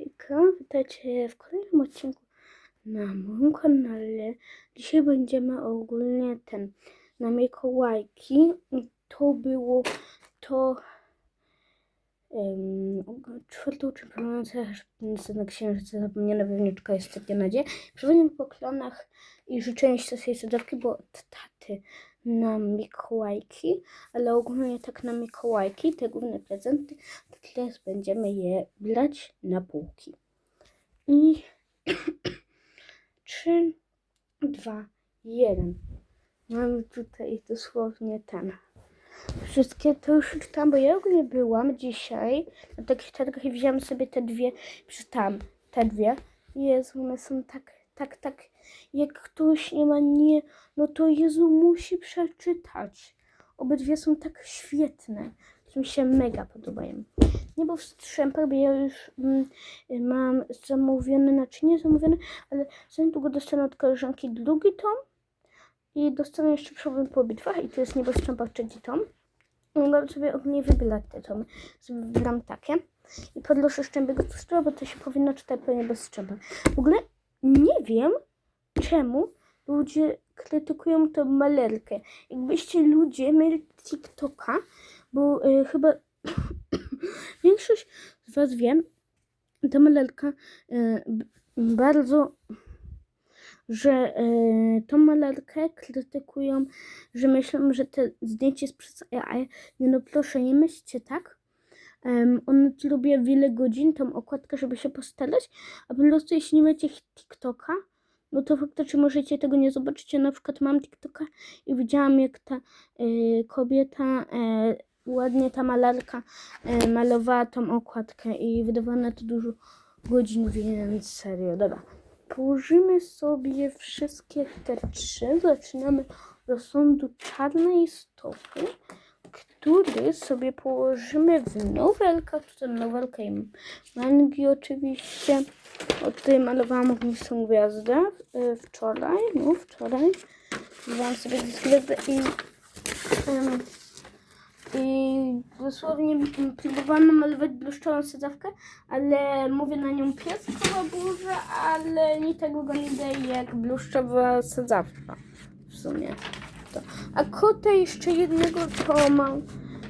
Hejka, witajcie w kolejnym odcinku na moim kanale. Dzisiaj będziemy ogólnie ten, na Mikołajki. To było to um, czwartą czy na księżyca zapomniana pewniczka jest takie nadzieja. Przywołanie po klonach i życzenie szczęśliwej sadzawki było od taty na Mikołajki, ale ogólnie tak na Mikołajki, te główne prezenty, to teraz będziemy je brać na półki. I 3, 2, 1. Mamy tutaj dosłownie ten. Wszystkie to już czytam, bo ja ogólnie byłam dzisiaj na takich targach i wziąłem sobie te dwie, przeczytałam te dwie. Jezu, one są tak, tak, tak, jak ktoś nie ma nie, no to Jezu musi przeczytać. Obydwie są tak świetne, że mi się mega podobają. Nie był w strzępach, bo ja już mm, mam zamówione, znaczy nie zamówione, ale za niedługo dostanę od koleżanki drugi tom i dostanę jeszcze problem po bitwach i to jest niebo w strzępach trzeci tom. Mogłam sobie ogólnie wybierać te tomy. Wybieram takie. I podloszę szczębiego puszczyła, bo to się powinno czytać pewnie bez strzępa. W ogóle nie wiem, czemu ludzie krytykują tą malerkę. Jakbyście ludzie mieli TikToka, bo y, chyba większość z Was wie, ta malerka y, bardzo, że y, tą malerkę krytykują, że myślą, że te zdjęcie jest przez AI. No proszę, nie myślcie tak. Um, on lubi wiele godzin tą okładkę, żeby się postarać, a po prostu jeśli nie macie TikToka, no to faktycznie możecie tego nie zobaczyć. Ja na przykład mam TikToka i widziałam jak ta y, kobieta, y, ładnie ta malarka y, malowała tą okładkę i wydawała na to dużo godzin, więc serio, dobra. Położymy sobie wszystkie te trzy. Zaczynamy od sądu czarnej stopy, który sobie położymy w nowelkach. Tutaj nowelka i mangi oczywiście. O tutaj malowałam ogniską gwiazdę y, wczoraj, no wczoraj. Malowałam sobie gwiazdę i, ym, i dosłownie mm, próbowałam namalować bluszczową sadzawkę, ale mówię na nią pieskowa burza, ale nie tak wygląda jak bluszczowa sadzawka w sumie. To. A kota jeszcze jednego to mam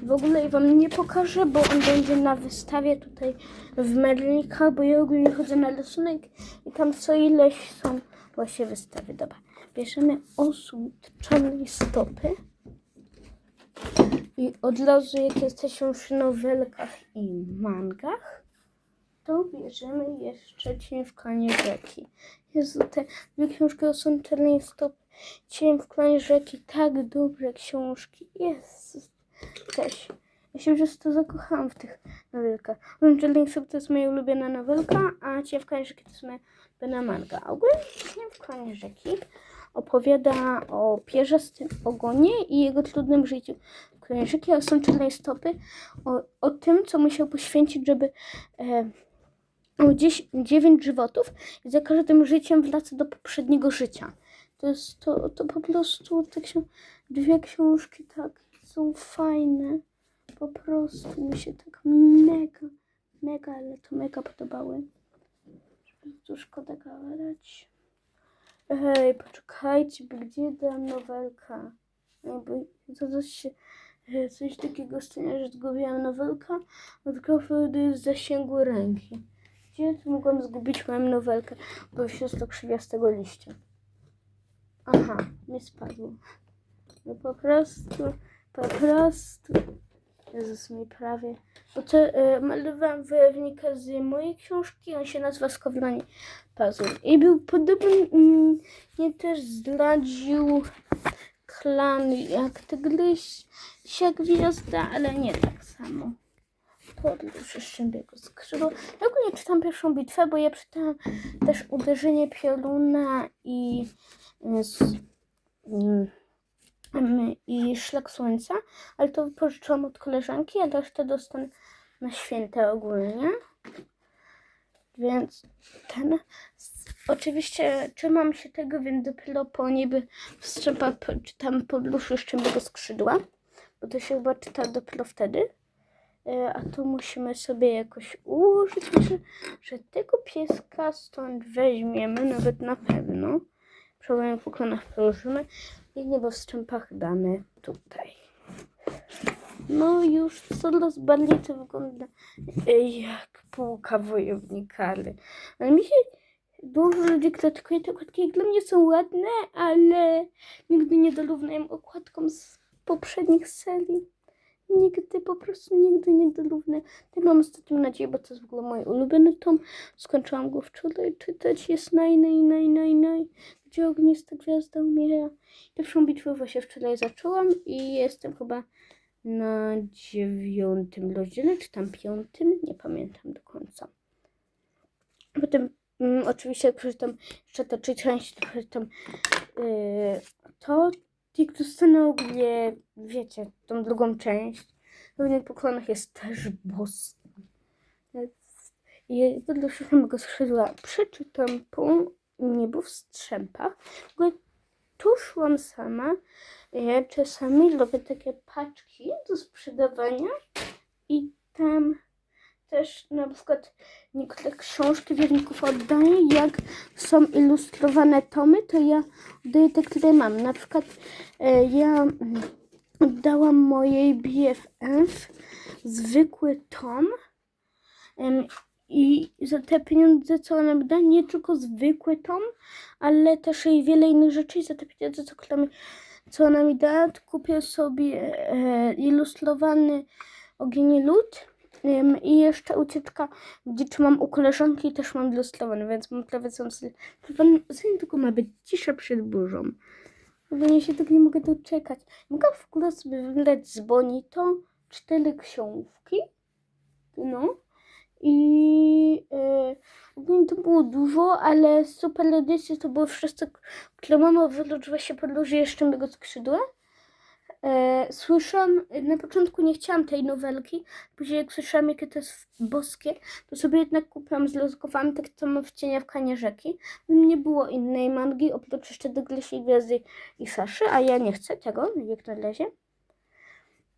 w ogóle wam nie pokażę, bo on będzie na wystawie tutaj w Merlikach, bo ja ogólnie chodzę na rysunek i tam co ileś są właśnie wystawy. Dobra, bierzemy osód czarnej stopy i od razu jak jesteśmy w nowelkach i mangach, to bierzemy jeszcze Cień w klanie rzeki. Jezu, te dwie książki o są czarnej stopy. Cień w klanie rzeki, tak dobre książki. Jezus też. Ja się już to zakochałam w tych nowelkach. Czarnej stopy to jest moja ulubiona nowelka, a Cień w klanie rzeki to jest moja ulubiona manga. Ogólnie Cień w klanie rzeki opowiada o pierzastym ogonie i jego trudnym życiu. Rzeki a są czarnej stopy o, o tym, co musiał poświęcić, żeby e, o 10, 9 żywotów i za każdym życiem wraca do poprzedniego życia. To jest to, to po prostu te ksią- dwie książki tak są fajne. Po prostu mi się tak mega, mega, ale to mega podobały. Tu szkoda gadać. Hej, poczekajcie, gdzie ta nowelka? To coś się, e, coś takiego stanie, że zgubiłam nowelka, tylko z zasięgu ręki. Gdzie tu mogłam zgubić moją nowelkę? Bo już jest to krzywiastego liścia. Aha, nie spadło. No po prostu, po prostu. Jezus mi prawie. Bo to e, malowałam wojownika z mojej książki, on się nazywa Skowronie Pazur. I był podobny, mm, mnie też zdradził klan jak tygryś, jak gwiazda, ale nie tak samo. Podróż Szczębiego skrzydło. Ja ogólnie czytam pierwszą bitwę, bo ja czytałam też uderzenie pioruna i y, mm, mm, i szlak słońca, ale to pożyczyłam od koleżanki, a resztę dostanę na święte ogólnie. Więc ten. Oczywiście trzymam się tego, więc dopiero po niby wstrzępa po- czytam podróż Szczębiego skrzydła, bo to się chyba czyta dopiero wtedy. E, A tu musimy sobie jakoś ułożyć. Myślę, że tego pieska stąd weźmiemy, nawet na pewno. Przełamie w ukłonach położymy i niebo w strzępach damy tutaj. No już coraz bardziej to wygląda e, jak półka wojownika, ale, ale mi się dużo ludzi klatkuje, te okładki jak dla mnie są ładne, ale nigdy nie dorównałem okładkom z poprzednich serii. Nigdy, po prostu nigdy nie dorównę. Tak mam ostatnią nadzieję, bo to jest w ogóle mój ulubiony tom. Skończyłam go wczoraj czytać. Jest naj, naj, naj, naj, naj. Gdzie ognista gwiazda umiera. Pierwszą bitwę właśnie wczoraj zaczęłam i jestem chyba na dziewiątym rozdziale, czy tam piątym, nie pamiętam do końca. Potem mm, oczywiście jak przeczytam jeszcze te trzy części, to yy, to, jak dostanę ogólnie, wiecie, tą drugą część. Równie poklonach jest też boss. I wedle mego skrzydła przeczytam po niebu w strzępach. W ogóle tu szłam sama. Ja czasami robię takie paczki do sprzedawania i tam też na przykład niektóre książki wierników oddaję. Jak są ilustrowane tomy, to ja oddaję te, które mam. Na przykład e, ja mm, oddałam mojej BFF zwykły tom em, i za te pieniądze, co ona mi da, nie tylko zwykły tom, ale też i wiele innych rzeczy. I za te pieniądze, co, co ona mi da, kupię sobie e, ilustrowany Ogień Lód i jeszcze ucieczka, gdzie trzymam u koleżanki też mam ilustrowany, więc mam prawie serię. Za niedługo ma być cisza przed burzą. Ja się tak nie mogę doczekać. Mogę w ogóle sobie wybrać z Bonito cztery książki. No. I e, ogólnie to było dużo, ale super edycje to były wszystkie, które mama wylożyła się podłoży jeszcze mego skrzydła. E, słyszałam, na początku nie chciałam tej nowelki, później jak słyszałam jakie to jest boskie, to sobie jednak kupiłam, zlozkowałam tak samo w cienia w kanie rzeki. Nie było innej mangi, oprócz jeszcze Douglasie Gwiazdy i Saszy, a ja nie chcę tego, jak na razie.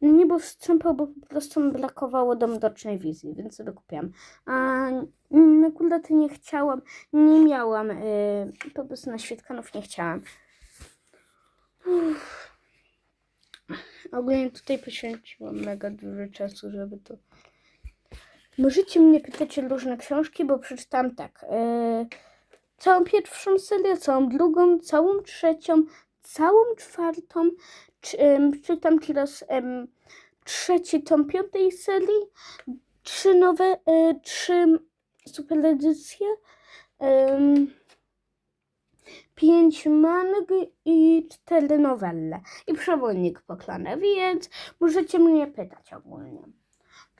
Nie był wstrzępał, bo po prostu mi brakowało do mrocznej wizji, więc sobie kupiłam. A akurat nie chciałam, nie miałam, yy, po prostu na świetkanów nie chciałam. Uff. Ogólnie tutaj poświęciłam mega dużo czasu, żeby to... Możecie mnie pytać o różne książki, bo przeczytałam tak. Yy, całą pierwszą serię, całą drugą, całą trzecią, całą czwartą. Czy, ym, czytam teraz ym, trzeci tom piątej serii. Trzy nowe, y, trzy super edycje. Ym, pięć mang i cztery nowelle. I przewodnik poklany, więc możecie mnie pytać ogólnie.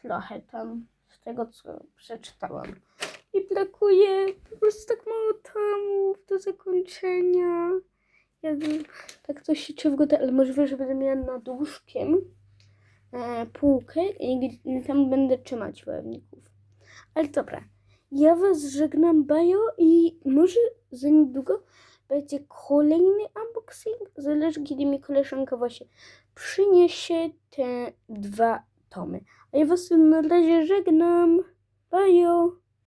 Trochę tam z tego, co przeczytałam. I brakuje po prostu tak mało tomów do zakończenia. Ja wiem, tak coś się głowie, ale możliwe, że będę miała nad łóżkiem e, półkę i, i tam będę trzymać wojowników. Ale dobra, ja was żegnam, Bajo, i może za niedługo będzie kolejny unboxing. Zależy, kiedy mi koleżanka właśnie przyniesie te dwa tomy. A ja was na razie żegnam. Bajo!